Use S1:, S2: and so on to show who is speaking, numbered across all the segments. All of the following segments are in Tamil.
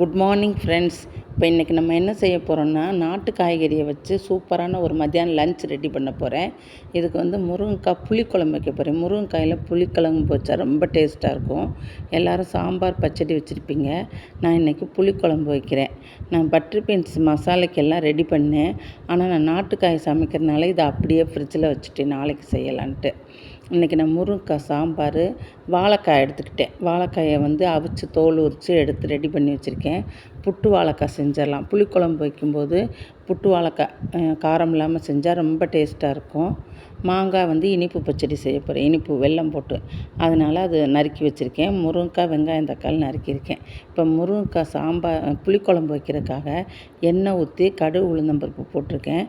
S1: Good morning friends. இப்போ இன்றைக்கி நம்ம என்ன செய்ய போகிறோம்னா நாட்டு காய்கறியை வச்சு சூப்பரான ஒரு மத்தியானம் லஞ்ச் ரெடி பண்ண போகிறேன் இதுக்கு வந்து முருங்கைக்காய் புளிக்குழம்பு வைக்க போகிறேன் முருங்கைக்காயில் புளிக்குழம்பு வச்சா ரொம்ப டேஸ்ட்டாக இருக்கும். எல்லோரும் சாம்பார் பச்சடி வச்சுருப்பீங்க. நான் இன்றைக்கி புளிக்குழம்பு வைக்கிறேன். நான் பட்டர் பீன்ஸ் மசாலைக்கெல்லாம் ரெடி பண்ணேன். ஆனால் நான் நாட்டுக்காய் சமைக்கிறதுனால இதை அப்படியே ஃப்ரிட்ஜில் வச்சுட்டு நாளைக்கு செய்யலான்ட்டு. இன்றைக்கி நான் முருங்கைக்காய் சாம்பார் வாழைக்காய் எடுத்துக்கிட்டேன். வாழைக்காயை வந்து அவிச்சு தோல் உரித்து எடுத்து ரெடி பண்ணி வச்சுருக்கேன். புட்டு வாழைக்காய் செஞ்சிடலாம். புளிக்குழம்பு வைக்கும்போது புட்டு வாழைக்காய் காரம் இல்லாமல் செஞ்சால் ரொம்ப டேஸ்ட்டாக இருக்கும். மாங்காய் வந்து இனிப்பு பச்சடி செய்ய போகிறேன் இனிப்பு வெல்லம் போட்டு. அதனால் அது நறுக்கி வச்சுருக்கேன். முருங்கைக்காய் வெங்காயம் தக்காளி நறுக்கியிருக்கேன். இப்போ முருங்கைக்காய் சாம்பார் புளிக்குழம்பு வைக்கிறதுக்காக எண்ணெய் ஊற்றி கடுகு உளுந்தம்பருப்பு போட்டிருக்கேன்.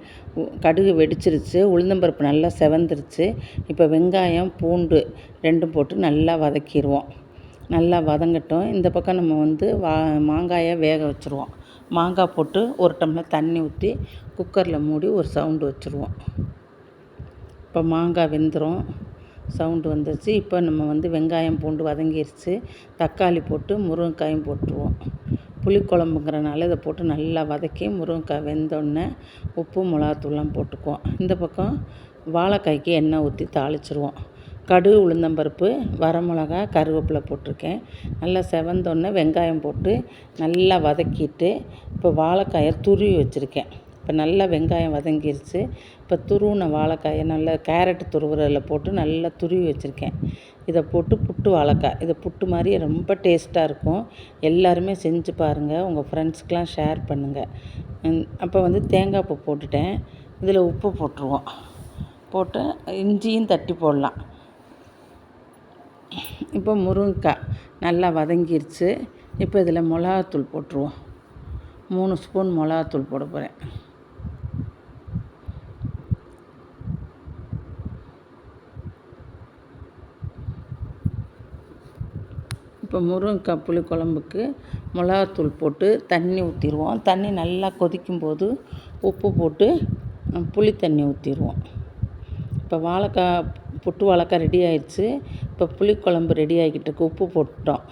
S1: கடுகு வெடிச்சிருச்சு. உளுந்தம்பருப்பு நல்லா செவந்துருச்சு. இப்போ வெங்காயம் பூண்டு ரெண்டும் போட்டு நல்லா வதக்கிடுவோம் நல்லா வதங்கட்டும். இந்த பக்கம் நம்ம வந்து வா மாங்காயை வேக வச்சுருவோம். மாங்காய் போட்டு ஒரு டம்ளர் தண்ணி ஊற்றி குக்கரில் மூடி ஒரு சவுண்டு வச்சுருவோம். இப்போ மாங்காய் வெந்துடும் சவுண்டு வந்துருச்சு. இப்போ நம்ம வந்து வெங்காயம் பூண்டு வதங்கிருச்சு. தக்காளி போட்டு முருங்கைக்காயும் போட்டுருவோம். புளிக்குழம்புங்கிறனால இதை போட்டு நல்லா வதக்கி முருங்கைக்காய் வெந்தோடனே உப்பு மிளகாத்தூள்லாம் போட்டுக்குவோம். இந்த பக்கம் வாழைக்காய்க்கு எண்ணெய் ஊற்றி தாளிச்சிருவோம். கடுகு உளுந்தம்பருப்பு வரமிளகா கருவேப்பிலை போட்டிருக்கேன். நல்லா செவந்தோடனே வெங்காயம் போட்டு நல்லா வதக்கிட்டு இப்போ வாழைக்காயை துருவி வச்சுருக்கேன். இப்போ நல்லா வெங்காயம் வதங்கிருச்சு. இப்போ துருவின வாழைக்காயை நல்லா கேரட் துருவுறதில் போட்டு நல்லா துருவி வச்சுருக்கேன். இதை போட்டு புட்டு வாழைக்காய். இது புட்டு மாதிரி ரொம்ப டேஸ்ட்டாக இருக்கும். எல்லாருமே செஞ்சு பாருங்கள் உங்கள் ஃப்ரெண்ட்ஸ்க்கெலாம் ஷேர் பண்ணுங்கள் அப்போ வந்து தேங்காய் பூ போட்டுட்டேன். இதில் உப்பு போட்டுருவோம். போட்டு இஞ்சியும் தட்டி போடலாம். இப்போ முருங்கைக்காய் நல்லா வதங்கிருச்சு. இப்போ இதில் மிளகாத்தூள் போட்டுருவோம். மூணு ஸ்பூன் மிளகாத்தூள் போட போகிறேன் இப்போ முருங்கைக்காய் புளி குழம்புக்கு மிளகாத்தூள் போட்டு தண்ணி ஊற்றிடுவோம் தண்ணி நல்லா கொதிக்கும்போது உப்பு போட்டு புளி தண்ணி ஊற்றிடுவோம் இப்போ வாழைக்காய் புட்டு வாழைக்காய் ரெடி ஆயிடுச்சு. இப்போ புளிக்குழம்பு ரெடி ஆகிக்கிட்டு இருக்கு. உப்பு போட்டோம்.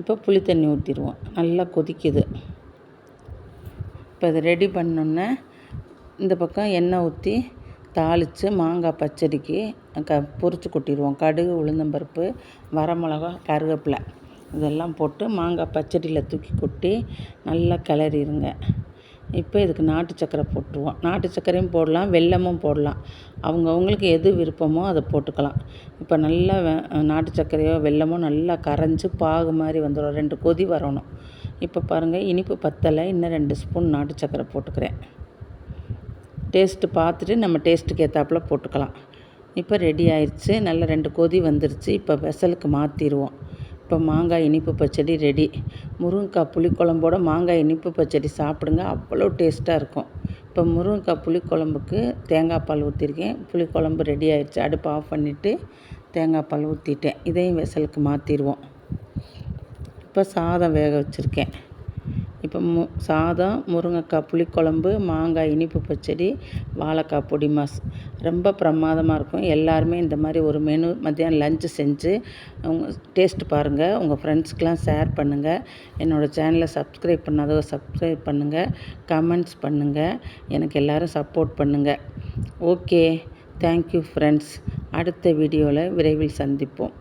S1: இப்போ புளி தண்ணி ஊற்றிடுவோம் நல்லா கொதிக்குது. இப்போ இதை ரெடி பண்ணோன்னே இந்த பக்கம் எண்ணெய் ஊற்றி தாளித்து மாங்காய் பச்சடிக்கு க பொரித்து கொட்டிடுவோம். கடுகு உளுந்தம்பருப்பு வரமிளகா கருவேப்பிலை. இதெல்லாம் போட்டு மாங்காய் பச்சடியில் தூக்கி கொட்டி நல்லா கிளறிடுங்க இப்போ இதுக்கு நாட்டு சக்கரை போட்டுருவோம். நாட்டு சர்க்கரையும் போடலாம் வெல்லமும் போடலாம். அவங்கவுங்களுக்கு எது விருப்பமோ அதை போட்டுக்கலாம். இப்போ நல்லா நாட்டு சர்க்கரையோ வெல்லமோ நல்லா கரைஞ்சி பாகு மாதிரி வந்துடும். ரெண்டு கொதி வரணும். இப்போ பாருங்கள் இனிப்பு பத்தலை. இன்னும் ரெண்டு ஸ்பூன் நாட்டு சர்க்கரை போட்டுக்கிறேன். டேஸ்ட்டு பார்த்துட்டு நம்ம டேஸ்ட்டுக்கு ஏற்றாப்புல போட்டுக்கலாம். இப்போ ரெடி ஆயிடுச்சு நல்ல ரெண்டு கொதி வந்துருச்சு. இப்போ வெசலுக்கு மாற்றிடுவோம் இப்போ மாங்காய் இனிப்பு பச்சடி ரெடி. முருங்கைக்காய் புளிக்குழம்போட மாங்காய் இனிப்பு பச்சடி சாப்பிடுங்க. அவ்வளோ டேஸ்ட்டாக இருக்கும். இப்போ முருங்கைக்காய் புளிக்குழம்புக்கு தேங்காய் பால் ஊற்றிருக்கேன் புளிக்குழம்பு ரெடி ஆயிடுச்சு அடுப்பு ஆஃப் பண்ணிவிட்டு தேங்காய் பால் ஊற்றிட்டேன் இதையும் வெசலுக்கு மாற்றிடுவோம் இப்போ சாதம் வேக வச்சுருக்கேன். இப்போ மு சாதம் முருங்கைக்காய் புளிக்குழம்பு மாங்காய் இனிப்பு பச்சடி வாழைக்காய் பொடி மாஸ். ரொம்ப பிரமாதமாக இருக்கும். எல்லாருமே இந்த மாதிரி ஒரு மெனு மத்தியானம் லஞ்சு செஞ்சு அவங்க டேஸ்ட்டு பாருங்கள் உங்கள் ஃப்ரெண்ட்ஸ்க்கெலாம் ஷேர் பண்ணுங்கள் என்னோடய சேனலை சப்ஸ்கிரைப் பண்ணாதவ சப்ஸ்கிரைப் பண்ணுங்கள் கமெண்ட்ஸ் பண்ணுங்கள் எனக்கு எல்லோரும் சப்போர்ட் பண்ணுங்கள் ஓகே தேங்க்யூ ஃப்ரெண்ட்ஸ் அடுத்த வீடியோவில் விரைவில் சந்திப்போம்.